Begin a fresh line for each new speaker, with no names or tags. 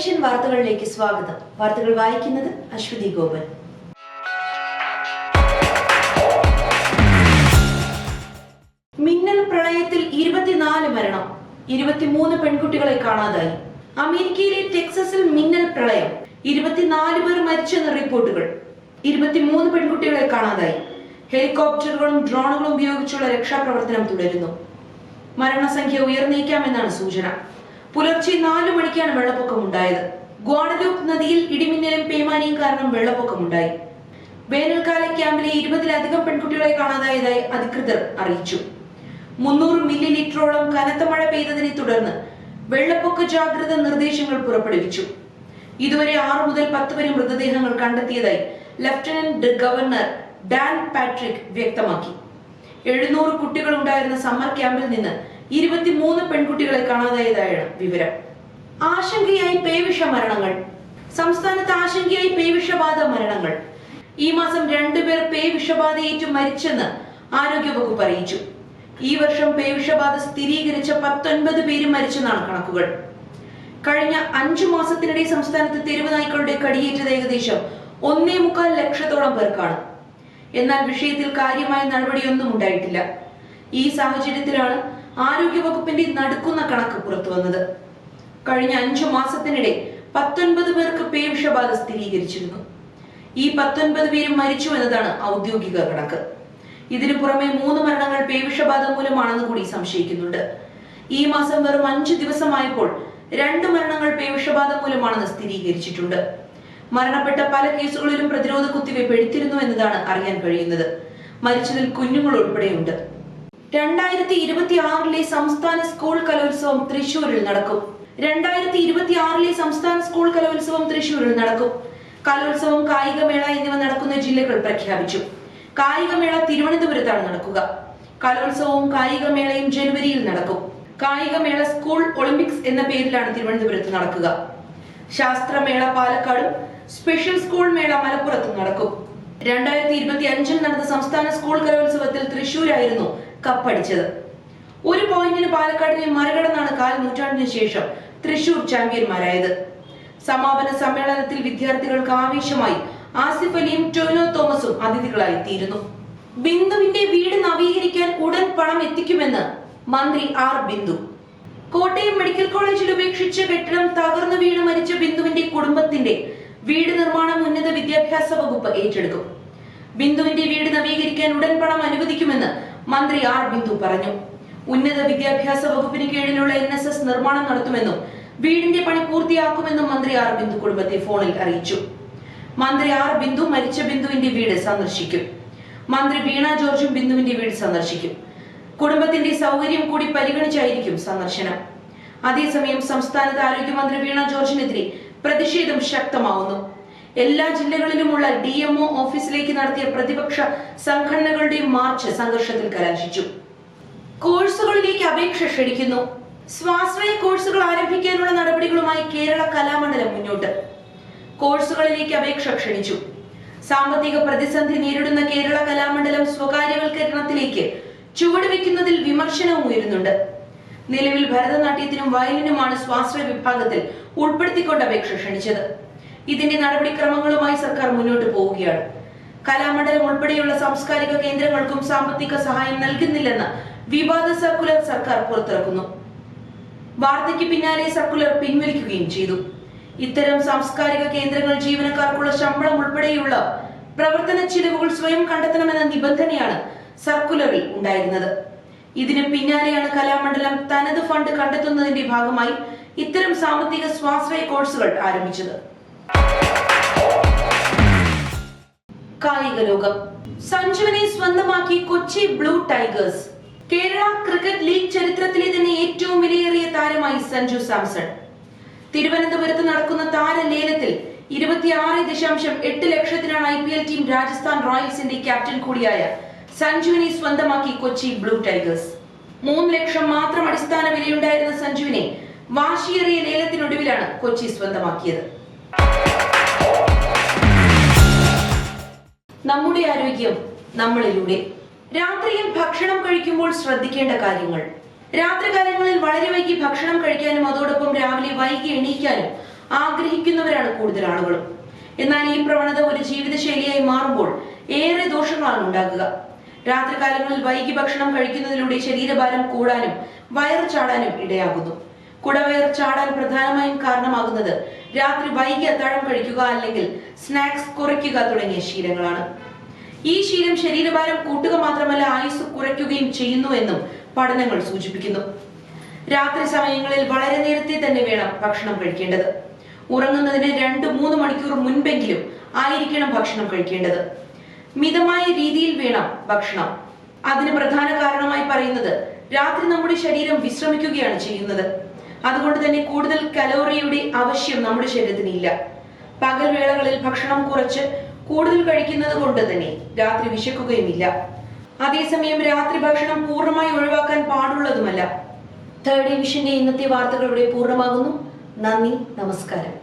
Television വാർത്തകളിലേക്ക് സ്വാഗതം. വാർത്തകൾ വായിക്കുന്നത് അശ്വതി ഗോപൻ. മിന്നൽ പ്രളയത്തിൽ ഇരുപത്തിനാല് മരണം. ഇരുപത്തിമൂന്ന് പെൺകുട്ടികളെ കാണാതായി. അമേരിക്കയിലെ ടെക്സസിൽ മിന്നൽ പ്രളയം. ഇരുപത്തിനാല് പേർ മരിച്ചെന്ന റിപ്പോർട്ടുകൾ. ഇരുപത്തിമൂന്ന് പെൺകുട്ടികളെ കാണാതായി. ഹെലികോപ്റ്ററുകളും ഡ്രോണുകളും ഉപയോഗിച്ചുള്ള രക്ഷാപ്രവർത്തനം തുടരുന്നു. മരണസംഖ്യ ഉയർന്നേക്കാമെന്നാണ് സൂചന. പുലർച്ചെ നാലു മണിക്കാണ് വെള്ളപ്പൊക്കം ഉണ്ടായത് ഗ്വാഡലൂപ്പ് നദിയിൽ ഇടിമിന്നലും പേമാനിയും കാരണം വെള്ളപ്പൊക്കമുണ്ടായി. വേനൽക്കാല ക്യാമ്പിലെ ഇരുപതിലധികം പെൺകുട്ടികളെ കാണാതായതായി അധികൃതർ അറിയിച്ചു. മുന്നൂറ് മില്ലി ലിറ്ററോളം കനത്ത മഴ പെയ്തതിനെ തുടർന്ന് വെള്ളപ്പൊക്ക ജാഗ്രത നിർദ്ദേശങ്ങൾ പുറപ്പെടുവിച്ചു. ഇതുവരെ ആറു മുതൽ പത്ത് വരെ മൃതദേഹങ്ങൾ കണ്ടെത്തിയതായി ലഫ്റ്റനന്റ് ഗവർണർ ഡാൻ പാട്രിക് വ്യക്തമാക്കി. എഴുന്നൂറ് കുട്ടികളുണ്ടായിരുന്ന സമ്മർ ക്യാമ്പിൽ നിന്ന് ഇരുപത്തിമൂന്ന് പെൺകുട്ടികളെ കാണാതായതായാണ് വിവരം. ആശങ്കയായി പേവിഷ മരണങ്ങൾ. സംസ്ഥാനത്ത് ആശങ്കയായി പേവിഷബാധ മരണങ്ങൾ. ഈ മാസം രണ്ടുപേർ പേവിഷബാധയേറ്റു മരിച്ചെന്ന് ആരോഗ്യവകുപ്പ് അറിയിച്ചു. ഈ വർഷം പേവിഷബാധ സ്ഥിരീകരിച്ച പത്തൊൻപത് പേര് മരിച്ചെന്നാണ് കണക്കുകൾ. കഴിഞ്ഞ അഞ്ചു മാസത്തിനിടെ സംസ്ഥാനത്ത് തെരുവ് നായ്ക്കളുടെ കടിയേറ്റത് ഏകദേശം ഒന്നേ മുക്കാൽ ലക്ഷത്തോളം പേർക്കാണ്. എന്നാൽ വിഷയത്തിൽ കാര്യമായ നടപടിയൊന്നും ഉണ്ടായിട്ടില്ല. ഈ സാഹചര്യത്തിലാണ് ആരോഗ്യവകുപ്പിന്റെ നടുക്കുന്ന കണക്ക് പുറത്തു വന്നത്. കഴിഞ്ഞ അഞ്ചു മാസത്തിനിടെ പത്തൊൻപത് പേർക്ക് പേവിഷബാധ സ്ഥിരീകരിച്ചിരുന്നു. ഈ പത്തൊൻപത് പേരും മരിച്ചു എന്നതാണ് ഔദ്യോഗിക കണക്ക്. ഇതിനു പുറമെ മൂന്ന് മരണങ്ങൾ പേവിഷബാധ മൂലമാണെന്ന് കൂടി സംശയിക്കുന്നുണ്ട്. ഈ മാസം വെറും അഞ്ചു ദിവസമായപ്പോൾ രണ്ട് മരണങ്ങൾ പേവിഷബാധ മൂലമാണെന്ന് സ്ഥിരീകരിച്ചിട്ടുണ്ട്. മരണപ്പെട്ട പല കേസുകളിലും പ്രതിരോധ കുത്തിവയ്പ് എടുത്തിരുന്നു എന്നതാണ് അറിയാൻ കഴിയുന്നത്. മരിച്ചതിൽ കുഞ്ഞുങ്ങൾ ഉൾപ്പെടെയുണ്ട്. രണ്ടായിരത്തി ഇരുപത്തി ആറിലെ സംസ്ഥാന സ്കൂൾ കലോത്സവം തൃശൂരിൽ നടക്കും. രണ്ടായിരത്തി ഇരുപത്തി ആറിലെ സംസ്ഥാന സ്കൂൾ കലോത്സവം തൃശൂരിൽ നടക്കും. കലോത്സവം കായികമേള എന്നിവ നടക്കുന്ന ജില്ലകൾ പ്രഖ്യാപിച്ചു. കായികമേള തിരുവനന്തപുരത്താണ് നടക്കുക. കലോത്സവവും കായികമേളയും ജനുവരിയിൽ നടക്കും. കായികമേള സ്കൂൾ ഒളിമ്പിക്സ് എന്ന പേരിലാണ് തിരുവനന്തപുരത്ത് നടക്കുക. ശാസ്ത്രമേള പാലക്കാടും സ്പെഷ്യൽ സ്കൂൾ മേള മലപ്പുറത്തും നടക്കും. രണ്ടായിരത്തി ഇരുപത്തി അഞ്ചിൽ നടന്ന സംസ്ഥാന സ്കൂൾ കലോത്സവത്തിൽ തൃശൂരായിരുന്നു കപ്പടിച്ചത്. ഒരു പോയിന്റിന് പാലക്കാടിനെ മറികടന്നാണ് കാൽ നൂറ്റാണ്ടിന് ശേഷം തൃശൂർ ചാമ്പ്യന്മാരായത്. സമാപന സമ്മേളനത്തിൽ വിദ്യാർത്ഥികൾക്ക് ആവേശമായി ആസിഫ് അലിയും ടോനോ തോമസും അതിഥികളായി തീരുന്നു. ബിന്ദുവിന്റെ വീട് നവീകരിക്കാൻ ഉടൻ പണം എത്തിക്കുമെന്ന് മന്ത്രി ആർ ബിന്ദു. കോട്ടയം മെഡിക്കൽ കോളേജിൽ ഉപേക്ഷിച്ച കെട്ടിടം തകർന്നു വീണ് മരിച്ച ബിന്ദുവിന്റെ കുടുംബത്തിന്റെ വീട് നിർമ്മാണം ഉന്നത വിദ്യാഭ്യാസ വകുപ്പ് ഏറ്റെടുക്കും. ബിന്ദുവിന്റെ വീട് നവീകരിക്കാൻ ഉടൻ പണം അനുവദിക്കുമെന്ന് മന്ത്രി ആർ ബിന്ദു പറഞ്ഞു. ഉന്നത വിദ്യാഭ്യാസ വകുപ്പിന് കീഴിലുള്ള എൻ എസ് എസ് നിർമ്മാണം നടത്തുമെന്നും വീടിന്റെ പണി പൂർത്തിയാക്കുമെന്നും മന്ത്രി ആർ ബിന്ദു കുടുംബത്തെ ഫോണിൽ അറിയിച്ചു. മന്ത്രി ആർ ബിന്ദു മരിച്ച ബിന്ദുവിന്റെ വീട് സന്ദർശിക്കും. മന്ത്രി വീണ ജോർജും ബിന്ദുവിന്റെ വീട് സന്ദർശിക്കും. കുടുംബത്തിന്റെ സൗകര്യം കൂടി പരിഗണിച്ചായിരിക്കും സന്ദർശനം. അതേസമയം സംസ്ഥാനത്ത് ആരോഗ്യമന്ത്രി വീണ ജോർജിനെതിരെ പ്രതിഷേധം ശക്തമാവുന്നു. എല്ലാ ജില്ലകളിലുമുള്ള ഡി എംഒ ഓഫീസിലേക്ക് നടത്തിയ പ്രതിപക്ഷ സംഘടനകളുടെ മാർച്ച് സംഘർഷത്തിൽ കലാശിച്ചു. കോഴ്സുകളിലേക്ക് അപേക്ഷ ക്ഷണിക്കുന്നു. സ്വാശ്രയ കോഴ്സുകൾ ആരംഭിക്കാനുള്ള നടപടികളുമായി കേരള കലാമണ്ഡലം മുന്നോട്ട്. കോഴ്സുകളിലേക്ക് അപേക്ഷ ക്ഷണിച്ചു. സാമ്പത്തിക പ്രതിസന്ധി നേരിടുന്ന കേരള കലാമണ്ഡലം സ്വകാര്യവൽക്കരണത്തിലേക്ക് ചുവടുവെക്കുന്നതിൽ വിമർശനവും ഉയരുന്നുണ്ട്. നിലവിൽ ഭരതനാട്യത്തിനും വയലിനുമാണ് സ്വാശ്രയ വിഭാഗത്തിൽ ഉൾപ്പെടുത്തിക്കൊണ്ട് അപേക്ഷ ക്ഷണിച്ചത്. ഇതിന്റെ നടപടിക്രമങ്ങളുമായി സർക്കാർ മുന്നോട്ട് പോവുകയാണ്. കലാമണ്ഡലം ഉൾപ്പെടെയുള്ള സാംസ്കാരിക കേന്ദ്രങ്ങൾക്കും സാമ്പത്തിക സഹായം നൽകുന്നില്ലെന്ന് വിവാദ സർക്കുലർ സർക്കാർ പുറത്തിറക്കുന്നു. വാർത്തയ്ക്ക് പിന്നാലെ സർക്കുലർ പിൻവലിക്കുകയും ചെയ്തു. ഇത്തരം സാംസ്കാരിക കേന്ദ്രങ്ങൾ ജീവനക്കാർക്കുള്ള ശമ്പളം ഉൾപ്പെടെയുള്ള പ്രവർത്തന ചിലവുകൾ സ്വയം കണ്ടെത്തണമെന്ന നിബന്ധനയാണ് സർക്കുലറിൽ ഉണ്ടായിരുന്നത്. ഇതിന് പിന്നാലെയാണ് കലാമണ്ഡലം തനത് ഫണ്ട് കണ്ടെത്തുന്നതിന്റെ ഭാഗമായി ഇത്തരം സാമ്പത്തിക സ്വാശ്രയ കോഴ്സുകൾ ആരംഭിച്ചത്. കായിക ലോകം. സഞ്ജുവിനെ സ്വന്തമാക്കി Kochi blue tigers. Kerala cricket league ചരിത്രത്തിലെ തന്നെ ഏറ്റവും വിലയേറിയ താരമായി സഞ്ജു സാംസൺ. തിരുവനന്തപുരത്ത് നടക്കുന്ന താരലേലത്തിൽ ഇരുപത്തിയാറ് ദശാംശം എട്ട് ലക്ഷത്തിനാണ് I P L team Rajasthan റോയൽസിന്റെ captain കൂടിയായ സഞ്ജുവിനെ സ്വന്തമാക്കി കൊച്ചി ബ്ലൂ ടൈഗേഴ്സ്. മൂന്ന് ലക്ഷം മാത്രം അടിസ്ഥാന വിലയുണ്ടായിരുന്ന സഞ്ജുവിനെ വാശിയേറിയ ലേലത്തിനൊടുവിലാണ് കൊച്ചി സ്വന്തമാക്കിയത്. നമ്മുടെ ആരോഗ്യം നമ്മളിലൂടെ. രാത്രിയിൽ ഭക്ഷണം കഴിക്കുമ്പോൾ ശ്രദ്ധിക്കേണ്ട കാര്യങ്ങൾ. രാത്രികാലങ്ങളിൽ വളരെ വൈകി ഭക്ഷണം കഴിക്കാനും അതോടൊപ്പം രാവിലെ വൈകി എണീക്കാനും ആഗ്രഹിക്കുന്നവരാണ് കൂടുതൽ ആളുകളും. എന്നാൽ ഈ പ്രവണത ഒരു ജീവിതശൈലിയായി മാറുമ്പോൾ ഏറെ ദോഷങ്ങളാണ് ഉണ്ടാകുക. രാത്രികാലങ്ങളിൽ വൈകി ഭക്ഷണം കഴിക്കുന്നതിലൂടെ ശരീരഭാരം കൂടാനും വയർ ചാടാനും ഇടയാകുന്നു. കുടവയർ ചാടാൻ പ്രധാനമായും കാരണമാകുന്നത് രാത്രി വൈകി അത്താഴം കഴിക്കുക അല്ലെങ്കിൽ സ്നാക്സ് കുറയ്ക്കുക തുടങ്ങിയ ശീലങ്ങളാണ്. ഈ ശീലം ശരീരഭാരം കൂട്ടുക മാത്രമല്ല ആയുസ് കുറയ്ക്കുകയും ചെയ്യുന്നു എന്നും പഠനങ്ങൾ സൂചിപ്പിക്കുന്നു. രാത്രി സമയങ്ങളിൽ വളരെ നേരത്തെ തന്നെ വേണം ഭക്ഷണം കഴിക്കേണ്ടത്. ഉറങ്ങുന്നതിന് രണ്ട് മൂന്ന് മണിക്കൂർ മുൻപെങ്കിലും ആയിരിക്കണം ഭക്ഷണം കഴിക്കേണ്ടത്. മിതമായ രീതിയിൽ വേണം ഭക്ഷണം. അതിന് പ്രധാന കാരണമായി പറയുന്നത് രാത്രി നമ്മുടെ ശരീരം വിശ്രമിക്കുകയാണ് ചെയ്യുന്നത്. അതുകൊണ്ട് തന്നെ കൂടുതൽ കലോറിയുടെ ആവശ്യം നമ്മുടെ ശരീരത്തിന് ഇല്ല പകൽ വേളകളിൽ ഭക്ഷണം കുറച്ച് കൂടുതൽ കഴിക്കുന്നത് കൊണ്ട് തന്നെ രാത്രി വിശക്കുകയുമില്ല. അതേസമയം രാത്രി ഭക്ഷണം പൂർണമായി ഒഴിവാക്കാൻ പാടുള്ളതുമല്ല. തേർഡ് ഡിവിഷന്റെ ഇന്നത്തെ വാർത്തകളുടെ പൂർണമാകുന്നു. നന്ദി നമസ്കാരം.